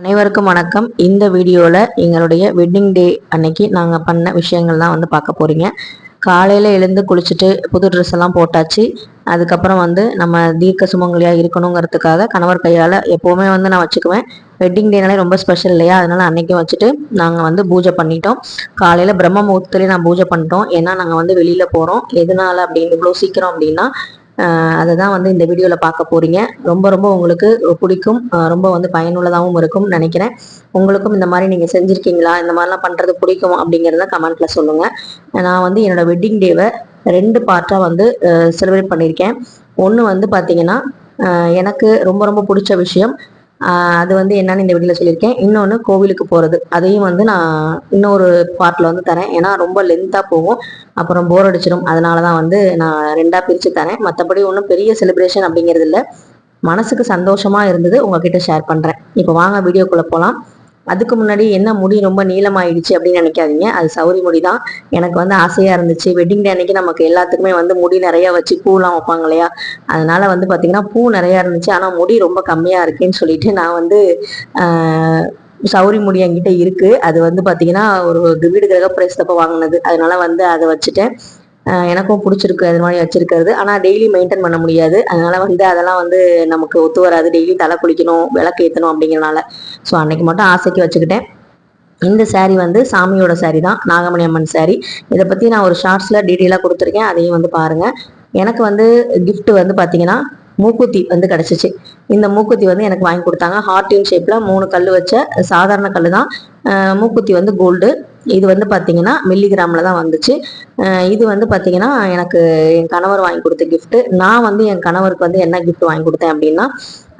அனைவருக்கும் வணக்கம். இந்த வீடியோவில் எங்களுடைய வெட்டிங் டே அன்னைக்கு நாங்கள் பண்ண விஷயங்கள் தான் வந்து பார்க்க போகிறீங்க காலையில் எழுந்து குளிச்சுட்டு புது ட்ரெஸ் எல்லாம் போட்டாச்சு. அதுக்கப்புறம் வந்து நம்ம தீர்க்க சுமங்கலியாக இருக்கணுங்கிறதுக்காக கணவர் கையால் எப்போவுமே வந்து நான் வச்சுக்குவேன். வெட்டிங் டேனாலே ரொம்ப ஸ்பெஷல் இல்லையா? அதனால் அன்றைக்கும் வச்சுட்டு நாங்கள் வந்து பூஜை பண்ணிட்டோம். காலையில் பிரம்ம முகூர்த்தத்துலேயே நான் பூஜை பண்ணிட்டோம். ஏன்னா நாங்கள் வந்து வெளியில் போகிறோம் எதனால் அப்படின்னு இவ்வளோ சீக்கிரம் அப்படின்னா அதை தான் வந்து இந்த வீடியோவில் பார்க்க போகிறீங்க ரொம்ப ரொம்ப உங்களுக்கு பிடிக்கும். ரொம்ப வந்து பயனுள்ளதாகவும் இருக்கும் நினைக்கிறேன். உங்களுக்கும் இந்த மாதிரி நீங்கள் செஞ்சுருக்கீங்களா? இந்த மாதிரிலாம் பண்ணுறது பிடிக்கும்? அப்படிங்கிறத கமெண்ட்டில் சொல்லுங்கள் நான் வந்து என்னோட வெட்டிங் டேவை ரெண்டு பார்ட்டாக வந்து செலிப்ரேட் பண்ணியிருக்கேன். ஒன்று வந்து பார்த்தீங்கன்னா எனக்கு ரொம்ப ரொம்ப பிடிச்ச விஷயம் அது வந்து என்னன்னு இந்த வீடியோவில் சொல்லியிருக்கேன். இன்னொன்று கோவிலுக்கு போகிறது அதையும் வந்து நான் இன்னொரு பார்ட்டில் வந்து தரேன். ஏன்னா ரொம்ப லென்த்தாக போகும். அப்புறம் போர் அடிச்சிடும். அதனால தான் வந்து நான் ரெண்டாக பிரித்து தரேன். மற்றபடி ஒன்றும் பெரிய செலிப்ரேஷன் அப்படிங்கிறது இல்லை. மனசுக்கு சந்தோஷமாக இருந்தது உங்ககிட்ட ஷேர் பண்ணுறேன் இப்போ வாங்க வீடியோக்குள்ளே போகலாம் அதுக்கு முன்னாடி என்ன முடி ரொம்ப நீளமாயிடுச்சு அப்படின்னு நினைக்காதீங்க. அது சௌரி முடி தான் எனக்கு வந்து ஆசையாக இருந்துச்சு. வெட்டிங் டே அன்னைக்கு நமக்கு எல்லாத்துக்குமே வந்து முடி நிறைய வச்சு பூலாம் வைப்பாங்க இல்லையா? அதனால வந்து பார்த்தீங்கன்னா பூ நிறையா இருந்துச்சு. ஆனால் முடி ரொம்ப கம்மியாக இருக்குன்னு சொல்லிட்டு நான் வந்து சௌரி முடி என்கிட்ட இருக்கு. அது வந்து பாத்தீங்கன்னா ஒரு வீடு கிரக பிரவேசத்தப்ப வாங்கினது. அதனால வந்து அதை வச்சுட்டேன். எனக்கும் பிடிச்சிருக்கு அது மாதிரி வச்சிருக்கிறது. ஆனால் டெய்லி மெயின்டைன் பண்ண முடியாது. அதனால வந்து அதெல்லாம் வந்து நமக்கு ஒத்து வராது. டெய்லி தலை குளிக்கணும் விளக்கு ஏற்றணும் அப்படிங்கிறனால. ஸோ அன்னைக்கு மட்டும் ஆசைக்கு வச்சுக்கிட்டேன். இந்த சாரீ வந்து சாமியோட சாரீ தான் நாகமணி அம்மன் சாரீ இதை பற்றி நான் ஒரு ஷார்ட்ஸில் டீட்டெயிலாக கொடுத்துருக்கேன். அதையும் வந்து பாருங்கள் எனக்கு வந்து கிஃப்ட் வந்து பார்த்தீங்கன்னா மூக்குத்தி வந்து கிடச்சிச்சு. இந்த மூக்குத்தி வந்து எனக்கு வாங்கி கொடுத்தாங்க. ஹார்டின் ஷேப்பில் மூணு கல் வச்ச சாதாரண கல் தான் மூக்குத்தி வந்து கோல்டு இது வந்து பார்த்தீங்கன்னா மில்லிகிராமில் தான் வந்துச்சு. இது வந்து பார்த்தீங்கன்னா எனக்கு என் கணவர் வாங்கி கொடுத்த கிஃப்ட்டு நான் வந்து என் கணவருக்கு வந்து என்ன கிஃப்ட் வாங்கி கொடுத்தேன் அப்படின்னா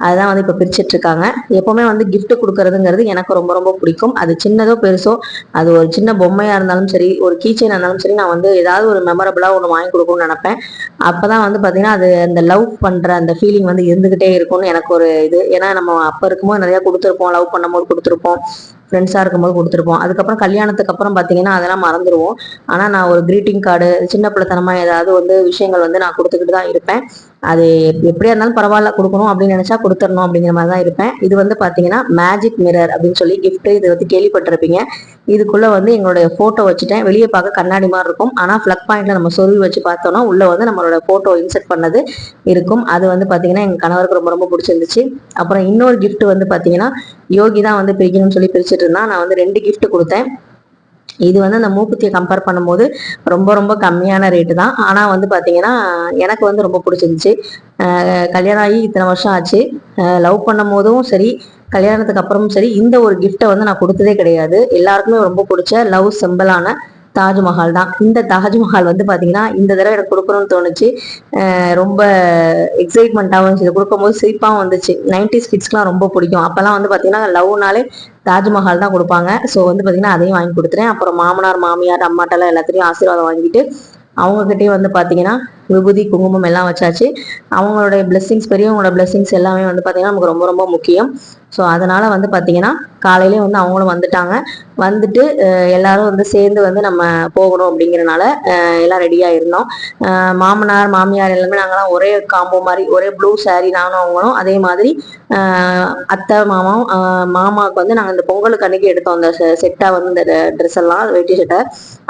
அதுதான் வந்து இப்போ பிரிச்சுட்டு இருக்காங்க. எப்போவுமே வந்து கிஃப்ட் கொடுக்கறதுங்கிறது எனக்கு ரொம்ப ரொம்ப பிடிக்கும். அது சின்னதோ பெருசோ அது ஒரு சின்ன பொம்மையாக இருந்தாலும் சரி ஒரு கீச்சைனாக இருந்தாலும் சரி நான் வந்து ஏதாவது ஒரு மெமரபுளாக ஒன்று வாங்கி கொடுக்கணும்னு நினைப்பேன். அப்பதான் வந்து பார்த்தீங்கன்னா அது அந்த லவ் பண்ணுற அந்த ஃபீலிங் வந்து இருந்துகிட்டே இருக்கும்னு எனக்கு ஒரு இது. ஏன்னா நம்ம அப்போ இருக்கும்போது நிறையா கொடுத்துருப்போம் லவ் பண்ணும்போது கொடுத்துருப்போம். ஃப்ரெண்ட்ஸாக இருக்கும்போது கொடுத்துருப்போம். அதுக்கப்புறம் கல்யாணத்துக்கு அப்புறம் பார்த்தீங்கன்னா அதெல்லாம் மறந்துடுவோம் ஆனால் நான் ஒரு க்ரீட்டிங் கார்டு சின்ன பிள்ளைத்தனமாக ஏதாவது வந்து விஷயங்கள் வந்து நான் கொடுத்துக்கிட்டு தான் இருப்பேன். அது எப்படியா இருந்தாலும் பரவாயில்ல கொடுக்கணும் அப்படின்னு நினைச்சா கொடுத்துடணும் அப்படிங்கிற மாதிரி தான் இருப்பேன். இது வந்து பார்த்தீங்கன்னா மேஜிக் மிரர் அப்படின்னு சொல்லி கிஃப்ட்டு இதை வந்து கேள்விப்பட்டிருப்பீங்க. இதுக்குள்ள வந்து எங்களுடைய ஃபோட்டோ வச்சுட்டேன். வெளியே பார்க்க கண்ணாடி மாதிரி இருக்கும். ஆனால் ஃப்ளக் பாயிண்ட்ல நம்ம சொருவி வச்சு பார்த்தோம்னா உள்ள வந்து நம்மளோட ஃபோட்டோ இன்செர்ட் பண்ணது இருக்கும். அது வந்து பார்த்தீங்கன்னா எங்கள் கணவருக்கு ரொம்ப ரொம்ப பிடிச்சிருந்துச்சு. அப்புறம் இன்னொரு கிஃப்ட் வந்து பார்த்தீங்கன்னா யோகி தான் வந்து பிரிக்கணும்னு சொல்லி பிரிச்சுட்டு இருந்தான் நான் வந்து ரெண்டு கிஃப்ட் கொடுத்தேன். இது வந்து அந்த மூக்குத்தியை கம்பேர் பண்ணும்போது ரொம்ப ரொம்ப கம்மியான ரேட்டு தான். ஆனால் வந்து பார்த்தீங்கன்னா எனக்கு வந்து ரொம்ப பிடிச்சிருந்துச்சு. கல்யாணம் ஆகி இத்தனை வருஷம் ஆச்சு. லவ் பண்ணும் போதும் சரி கல்யாணத்துக்கு அப்புறமும் சரி இந்த ஒரு கிஃப்ட்டை வந்து நான் கொடுத்ததே கிடையாது. எல்லாருக்குமே ரொம்ப பிடிச்ச லவ் சிம்பிளான தாஜ்மஹால் தான். இந்த தாஜ்மஹால் வந்து பார்த்தீங்கன்னா இந்த தடவை எனக்கு கொடுக்கணும்னு தோணுச்சு. ரொம்ப எக்ஸைட்மெண்ட்டாகவும் இருந்துச்சு. கொடுக்கும்போது சிரிப்பாகவும் வந்துச்சு. நைன்டிஸ் கிட்ஸ்க்குலாம் ரொம்ப பிடிக்கும். அப்போல்லாம் வந்து பார்த்தீங்கன்னா லவ்னாலே தாஜ்மஹால் தான் கொடுப்பாங்க. ஸோ வந்து பார்த்தீங்கன்னா அதையும் வாங்கி கொடுத்துட்டேன் அப்புறம் மாமனார் மாமியார் அம்மாட்டெல்லாம் எல்லாத்தையும் ஆசீர்வாதம் வாங்கிட்டு அவங்கக்கிட்டயும் வந்து பார்த்தீங்கன்னா விபூதி குங்குமம் எல்லாம் வச்சாச்சு. அவங்களுடைய blessings பெரியவங்களோட blessings எல்லாமே வந்து பார்த்தீங்கன்னா நமக்கு ரொம்ப ரொம்ப முக்கியம். ஸோ அதனால் வந்து பார்த்தீங்கன்னா காலையிலே வந்து அவங்களும் வந்துட்டாங்க. வந்துட்டு எல்லாரும் வந்து சேர்ந்து வந்து நம்ம போகணும் அப்படிங்கிறனால எல்லாம் ரெடியாக இருந்தோம். மாமனார் மாமியார் எல்லாமே நாங்களாம் ஒரே காம்போ மாதிரி ஒரே ப்ளூ saree நானும் அவங்களும் அதே மாதிரி அத்தை மாமாவும் மாமாவுக்கு வந்து நாங்கள் இந்த பொங்கலுக்கு அன்றைக்கி எடுத்தோம். அந்த செட்டாக வந்து இந்த ட்ரெஸ் எல்லாம் வேட்டி சட்டை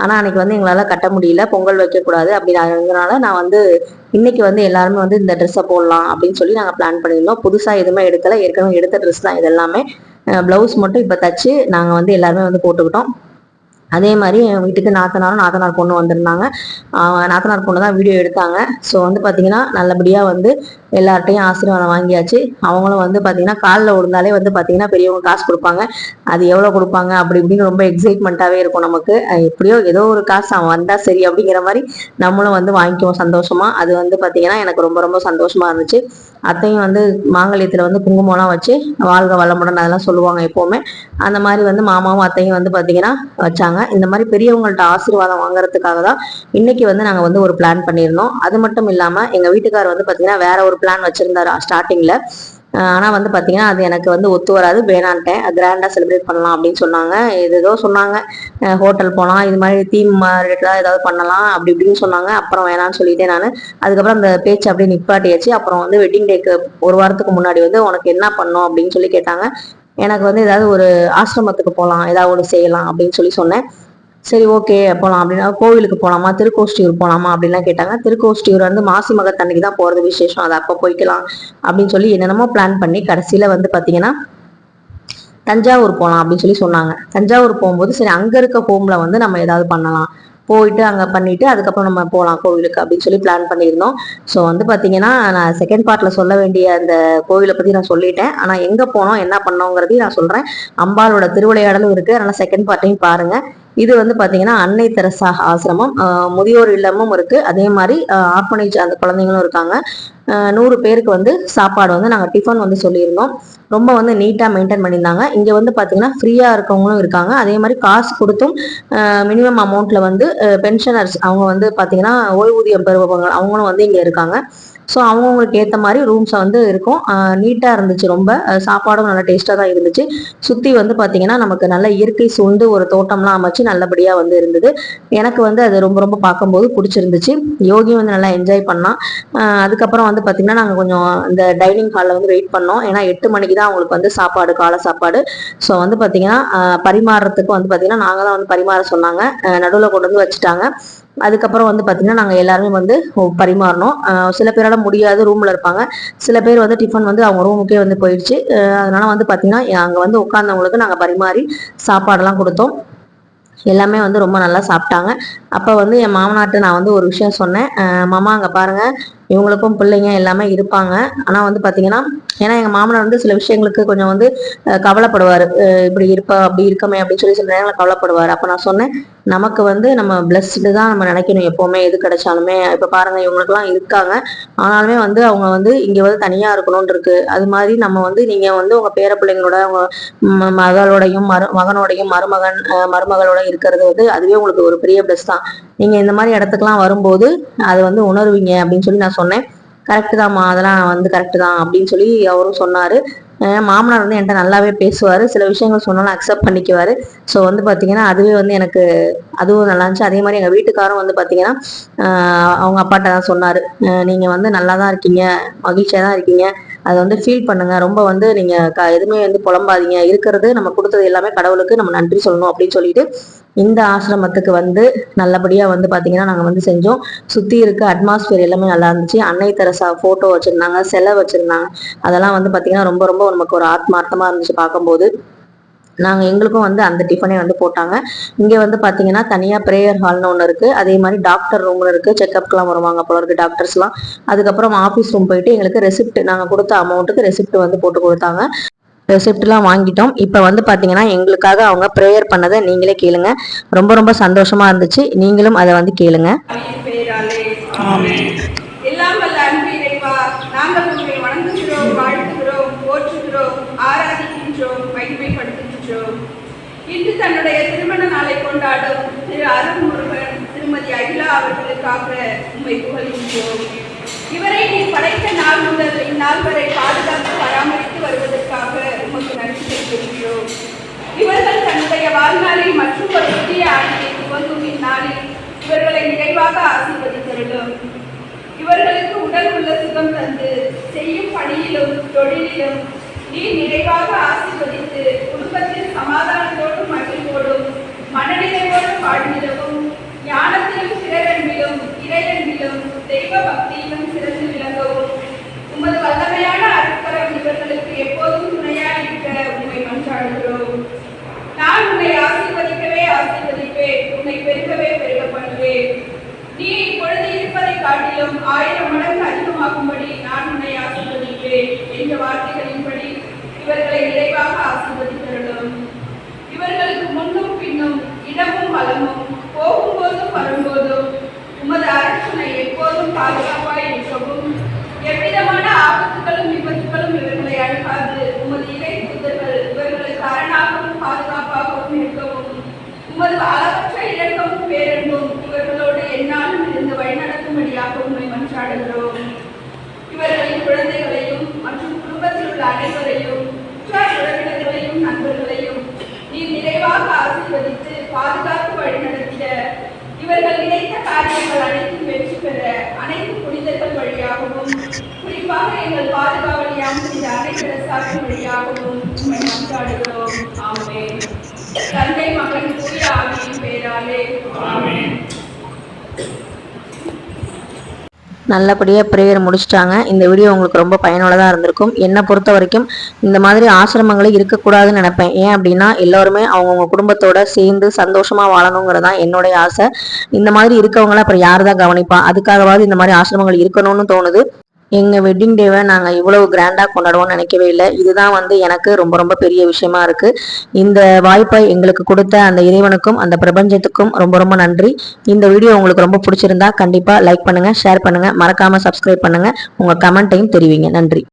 ஆனால் அன்றைக்கி வந்து எங்களால் கட்ட முடியல. பொங்கல் வைக்கக்கூடாது அப்படிங்கிறனால நான் வந்து இன்னைக்கு வந்து எல்லாருமே வந்து இந்த ட்ரெஸ்ஸை போடலாம் அப்படின்னு சொல்லி நாங்கள் பிளான் பண்ணியிருந்தோம். புதுசாக எதுவுமே எடுக்கல. ஏற்கனவே எடுத்த ட்ரெஸ் தான் இது எல்லாமே. ப்ளவுஸ் மட்டும் இப்போ தச்சு நாங்கள் வந்து எல்லாருமே வந்து போட்டுக்கிட்டோம். அதே மாதிரி என் வீட்டுக்கு நாத்தனாரும் நாத்தனார் பொண்ணு வந்திருந்தாங்க. நாத்தனார் பொண்ணு தான் வீடியோ எடுத்தாங்க. ஸோ வந்து பார்த்தீங்கன்னா நல்லபடியாக வந்து எல்லார்ட்டையும் ஆசீர்வாதம் வாங்கியாச்சு. அவங்களும் வந்து பார்த்தீங்கன்னா காலில் விழுந்தாலே வந்து பார்த்தீங்கன்னா பெரியவங்க காசு கொடுப்பாங்க. அது எவ்வளோ கொடுப்பாங்க? அப்படி இப்படின்னு ரொம்ப எக்ஸைட்மெண்ட்டாகவே இருக்கும் நமக்கு. எப்படியோ ஏதோ ஒரு காசு அவன் வந்தால் சரி அப்படிங்கிற மாதிரி நம்மளும் வந்து வாங்கிக்குவோம் சந்தோஷமாக அது வந்து பார்த்தீங்கன்னா எனக்கு ரொம்ப ரொம்ப சந்தோஷமாக இருந்துச்சு. அத்தையும் வந்து மாங்கல்யத்தில் வந்து குங்குமம்லாம் வச்சு வாழ்க வளமுடன் அதெல்லாம் சொல்லுவாங்க எப்போவுமே. அந்த மாதிரி வந்து மாமாவும் அத்தையும் வந்து பார்த்தீங்கன்னா வச்சாங்க. இந்த மாதிரி பெரியவங்கள்ட்ட ஆசீர்வாதம் வாங்குறதுக்காக தான் இன்னைக்கு வந்து நாங்கள் வந்து ஒரு பிளான் பண்ணியிருந்தோம். அது மட்டும் இல்லாமல் எங்கள் வீட்டுக்கார் வந்து பார்த்தீங்கன்னா வேற ஒரு பிளான் வச்சிருந்தாரு ஸ்டார்டிங்கில் ஆனால் வந்து பார்த்தீங்கன்னா அது எனக்கு வந்து ஒத்து வராது வேணான்ட்டேன். கிராண்டாக செலிப்ரேட் பண்ணலாம் அப்படின்னு சொன்னாங்க. இது ஏதோ சொன்னாங்க. ஹோட்டல் போகலாம் இது மாதிரி தீம் ரிலேட்டடாக ஏதாவது பண்ணலாம் அப்படி இப்படின்னு சொன்னாங்க. அப்புறம் வேணான்னு சொல்லிட்டேன் நான். அதுக்கப்புறம் அந்த பேச்சு அப்படியே நிப்பாட்டியாச்சு. அப்புறம் வந்து வெட்டிங் டேக்கு ஒரு வாரத்துக்கு முன்னாடி வந்து உனக்கு என்ன பண்ணும் அப்படின்னு சொல்லி கேட்டாங்க. எனக்கு வந்து ஏதாவது ஒரு ஆசிரமத்துக்கு போகலாம் ஏதாவது ஒன்று செய்யலாம் அப்படின்னு சொல்லி சொன்னேன். சரி ஓகே போகலாம் அப்படின்னா கோவிலுக்கு போகலாமா திருக்கோஷ்டியூர் போகலாமா அப்படின்லாம் கேட்டாங்க. திருக்கோஷ்டியூர் வந்து மாசி மகத்தன்னைக்கு தான் போகிறது விசேஷம். அதை அப்போ போய்க்கலாம் அப்படின்னு சொல்லி என்னென்னமோ பிளான் பண்ணி கடைசியில் வந்து பார்த்தீங்கன்னா தஞ்சாவூர் போகலாம் அப்படின்னு சொல்லி சொன்னாங்க. தஞ்சாவூர் போகும்போது சரி அங்கே இருக்க ஹோமில் வந்து நம்ம ஏதாவது பண்ணலாம். போயிட்டு அங்கே பண்ணிட்டு அதுக்கப்புறம் நம்ம போகலாம் கோவிலுக்கு அப்படின்னு சொல்லி பிளான் பண்ணியிருந்தோம். ஸோ வந்து பார்த்தீங்கன்னா நான் செகண்ட் பார்ட்டில் சொல்ல வேண்டிய அந்த கோவிலை பற்றி நான் சொல்லிட்டேன். ஆனால் எங்கே போனோம் என்ன பண்ணோங்கிறதையும் நான் சொல்கிறேன் அம்பாலோட திருவிளையாடலும் இருக்குது அதனால் செகண்ட் பார்ட்டையும் பாருங்கள் இது வந்து பார்த்தீங்கன்னா அன்னை தெரசா ஆசிரமம். முதியோர் இல்லமும் இருக்குது அதே மாதிரி ஆர்பனேஜ் அந்த குழந்தைங்களும் இருக்காங்க. நூறு பேருக்கு வந்து சாப்பாடு வந்து நாங்கள் டிஃபன் வந்து சொல்லியிருந்தோம். ரொம்ப வந்து நீட்டாக மெயின்டைன் பண்ணியிருந்தாங்க. இங்கே வந்து பார்த்தீங்கன்னா ஃப்ரீயாக இருக்கவங்களும் இருக்காங்க. அதே மாதிரி காசு கொடுத்தும் மினிமம் அமௌண்ட்டில் வந்து பென்ஷனர்ஸ் அவங்க வந்து பார்த்தீங்கன்னா ஓய்வூதியம் பெறுபவங்க அவங்களும் வந்து இங்கே இருக்காங்க. ஸோ அவங்கவுங்களுக்கு ஏற்ற மாதிரி ரூம்ஸை வந்து இருக்கும். நீட்டாக இருந்துச்சு ரொம்ப. சாப்பாடும் நல்லா டேஸ்ட்டாக தான் இருந்துச்சு. சுற்றி வந்து பார்த்தீங்கன்னா நமக்கு நல்ல இயற்கை சூழ்ந்து ஒரு தோட்டம்லாம் அமைச்சு நல்லபடியாக வந்து இருந்தது. எனக்கு வந்து அது ரொம்ப ரொம்ப பார்க்கும்போது பிடிச்சிருந்துச்சு. யோகி வந்து நல்லா என்ஜாய் பண்ணான். அதுக்கப்புறம் வந்து பார்த்தீங்கன்னா நாங்கள் கொஞ்சம் இந்த டைனிங் ஹாலில் வந்து வெயிட் பண்ணோம். ஏன்னா எட்டு மணிக்கு தான் அவங்களுக்கு வந்து சாப்பாடு காலை சாப்பாடு. ஸோ வந்து பார்த்தீங்கன்னா பரிமாறுறதுக்கு வந்து பார்த்தீங்கன்னா நாங்கள் தான் வந்து பரிமாற சொன்னாங்க. நடுவில் கொண்டு வந்து வச்சுட்டாங்க. அதுக்கப்புறம் வந்து பார்த்தீங்கன்னா நாங்கள் எல்லாருமே வந்து பரிமாறணும். பரிமாறினோம் சில பேரால் முடியாது ரூமில் இருப்பாங்க. சில பேர் வந்து டிஃபன் வந்து அவங்க ரூமுக்கே வந்து போயிடுச்சு. அதனால் அதனால வந்து பார்த்தீங்கன்னா அங்கே வந்து உட்காந்தவங்களுக்கு நாங்கள் பரிமாறி சாப்பாடெல்லாம் கொடுத்தோம். எல்லாமே வந்து ரொம்ப நல்லா சாப்பிட்டாங்க. அப்போ வந்து என் மாமனாட்ட நான் வந்து ஒரு விஷயம் சொன்னேன். மாமா அங்கே பாருங்கள் இவங்களுக்கும் பிள்ளைங்க எல்லாமே இருப்பாங்க. ஆனால் வந்து பார்த்தீங்கன்னா ஏன்னா எங்கள் மாமனார் வந்து சில விஷயங்களுக்கு கொஞ்சம் வந்து கவலைப்படுவார். இப்படி இருப்பா அப்படி இருக்கமே அப்படின்னு சொல்லி சில நேரங்களில் கவலைப்படுவார். அப்போ நான் சொன்னேன் நமக்கு வந்து நம்ம பிளஸ்டு தான் நம்ம நினைக்கணும் எப்போவுமே எது கிடைச்சாலுமே. இப்போ பாருங்க இவங்களுக்குலாம் இருக்காங்க. ஆனாலுமே வந்து அவங்க வந்து இங்கே வந்து தனியாக இருக்கணும்னு இருக்கு அது மாதிரி நம்ம வந்து நீங்கள் வந்து உங்கள் பேர பிள்ளைங்களோட உங்க மகளோடையும் மரு மகனோடையும் மருமகன் மருமகளோட இருக்கிறது வந்து அதுவே உங்களுக்கு ஒரு பெரிய பிளஸ் தான். நீங்க இந்த மாதிரி இடத்துக்குலாம் வரும்போது அதை வந்து உணர்வீங்க அப்படின்னு சொல்லி நான் சொன்னேன். கரெக்டு தான்மா அதெல்லாம் வந்து கரெக்டு தான் அப்படின்னு சொல்லி அவரும் சொன்னாரு. மாமனார் வந்து என்கிட்ட நல்லாவே பேசுவார். சில விஷயங்கள் சொன்னாலும் அக்செப்ட் பண்ணிக்குவார். ஸோ வந்து பார்த்தீங்கன்னா அதுவே வந்து எனக்கு அதுவும் நல்லா இருந்துச்சு. அதே மாதிரி எங்கள் வீட்டுக்காரும் வந்து பார்த்தீங்கன்னா அவங்க அப்பாட்ட தான் சொன்னார். நீங்கள் வந்து நல்லா தான் இருக்கீங்க மகிழ்ச்சியாக தான் இருக்கீங்க. அதை வந்து ஃபீல் பண்ணுங்க. ரொம்ப வந்து நீங்கள் க எதுவுமே வந்து புலம்பாதீங்க. இருக்கிறது நம்ம கொடுத்தது எல்லாமே கடவுளுக்கு. நம்ம நன்றி சொல்லணும் அப்படின்னு சொல்லிட்டு இந்த ஆசிரமத்துக்கு வந்து நல்லபடியாக வந்து பார்த்தீங்கன்னா நாங்கள் வந்து செஞ்சோம். சுற்றி இருக்க அட்மாஸ்பியர் எல்லாமே நல்லா இருந்துச்சு. அன்னை தெரசா ஃபோட்டோ வச்சுருந்தாங்க செலை வச்சுருந்தாங்க. அதெல்லாம் வந்து பார்த்தீங்கன்னா ரொம்ப ரொம்ப நமக்கு ஒரு ஆத்மார்த்தமாக இருந்துச்சு பார்க்கும்போது. நாங்கள் எங்களுக்கும் வந்து அந்த டிஃபனே வந்து போட்டாங்க. இங்கே வந்து பார்த்தீங்கன்னா தனியாக ப்ரேயர் ஹால்னு ஒன்று இருக்குது அதே மாதிரி டாக்டர் ரூம்ல இருக்குது செக்கப்க்குலாம் வருவாங்க போல இருக்கு டாக்டர்ஸ்லாம் அதுக்கப்புறம் ஆஃபீஸ் ரூம் போயிட்டு எங்களுக்கு ரெசிப்ட் நாங்கள் கொடுத்த அமௌண்ட்டுக்கு ரெசிப்ட் வந்து போட்டு கொடுத்தாங்க. ரெசிப்ட்லாம் வாங்கிட்டோம். இப்போ வந்து பார்த்தீங்கன்னா எங்களுக்காக அவங்க ப்ரேயர் பண்ணதை நீங்களே கேளுங்க. ரொம்ப ரொம்ப சந்தோஷமா இருந்துச்சு. நீங்களும் அதை வந்து கேளுங்க. இன்று தன்னுடைய திருமண நாளை கொண்டாடும் திரு அருண் அவர்களுக்காக உண்மை புகழ்கின்றோம். இவரை நீ படைத்த நாள் முதல் இந்நாள் வரை பாதுகாத்து பராமரித்து வருவதற்காக உமக்கு நன்றி தெரிவிக்கின்றோம் இவர்கள் தன்னுடைய வாழ்நாளில் மற்றும் ஒரு புதிய ஆண்டினை துவங்கும் இந்நாளில் இவர்களை நிறைவாக ஆசீர்வதித்தருளும். இவர்களுக்கு உடல் உள்ள சுகம் தந்து செய்யும் பணியிலும் தொழிலிலும் நீ நிறைவாக ஆசீர்வதித்து குடும்பத்தில் சமாதானத்தோடும் மகிழ்வோடும் மனநிலையோடும் வாழ்ந்திடவும் ஞான பேரன்பிலும் தெய்வ பக்தியிலும் சிறந்து விளங்கவும் உமது வல்லமையான அருட்கரம் இவர்களுக்கு எப்போதும் துணையாக இருக்க உண்மை மன்றாடுகிறோம். நான் உன்னை ஆசீர்வதிக்கவே ஆசீர்வதிப்பேன் உன்னை பெருகவே பெருக பண்ணுவேன் நீ இப்பொழுது இருப்பதை காட்டிலும் ஆயிரம் மடங்கு அதிகமாகும்படி நான் உன்னை ஆசீர்வதிப்பேன் என்ற வார்த்தைகளின்படி இவர்களை நிறைவாக ஆசீர்வதித்தருளும் இவர்களுக்கு முன்னும் பின்னும் இடமும் வளமும் போகும்போதும் வரும்போதும் எப்போதும் பாதுகாப்பாய் நிற்கவும் எவ்விதமான ஆபத்துகளும் விபத்துகளும் இவர்களை அணுகாது உமது இறை தூதர்கள் இவர்களுக்கு அரணாகவும் பாதுகாப்பாகவும் இருக்கவும். உமது அளவற்ற இரக்கமும் பேரன்பும் இவர்களோடு என்னாலும் இருந்து வழிநடத்தும்படியாக உண்மை மன்றாடுகிறோம். இவர்களின் குழந்தைகளையும் மற்றும் குடும்பத்தில் உள்ள அனைவரையும் உறவினர்களையும் நண்பர்களையும் நீ நிறைவாக ஆசீர்வதித்து பாதுகாத்து வழிநடத்திய இவர்கள் நினைத்த காரியங்கள் அனைத்தும் வெற்றி பெற அனைத்து புனிதர்கள் வழியாகவும் குறிப்பாக எங்கள் பாதுகாவலியாம் புனித அனைத்து வழியாகவும் உம்மை ஆமே தந்தை மகன் தூய ஆவியின் பேராலே. ஆமென். நல்லபடியாக ப்ரேயர் முடிச்சிட்டாங்க. இந்த வீடியோ உங்களுக்கு ரொம்ப பயனுள்ளதாக இருந்திருக்கும். என்னை பொறுத்த வரைக்கும் இந்த மாதிரி ஆசிரமங்களே இருக்கக்கூடாதுன்னு நினைப்பேன். ஏன் அப்படின்னா எல்லாருமே அவங்கவுங்க குடும்பத்தோட சேர்ந்து சந்தோஷமாக வாழணுங்கிறது தான் என்னுடைய ஆசை. இந்த மாதிரி இருக்கவங்கள அப்புறம் யார் தான் கவனிப்பா? அதுக்காகவாவது இந்த மாதிரி ஆசிரமங்கள் இருக்கணும்னு தோணுது. எங்கள் வெட்டிங் டேவை நாங்கள் இவ்வளவு கிராண்டாக கொண்டாடுவோம்னு நினைக்கவே இல்லை. இதுதான் வந்து எனக்கு ரொம்ப ரொம்ப பெரிய விஷயமா இருக்குது இந்த வாய்ப்பை எங்களுக்கு கொடுத்த அந்த இறைவனுக்கும் அந்த பிரபஞ்சத்துக்கும் ரொம்ப ரொம்ப நன்றி. இந்த வீடியோ உங்களுக்கு ரொம்ப பிடிச்சிருந்தா கண்டிப்பாக லைக் பண்ணுங்கள் ஷேர் பண்ணுங்கள் மறக்காமல் சப்ஸ்கிரைப் பண்ணுங்கள் உங்கள் கமெண்ட்டையும் தெரிவிங்க. நன்றி.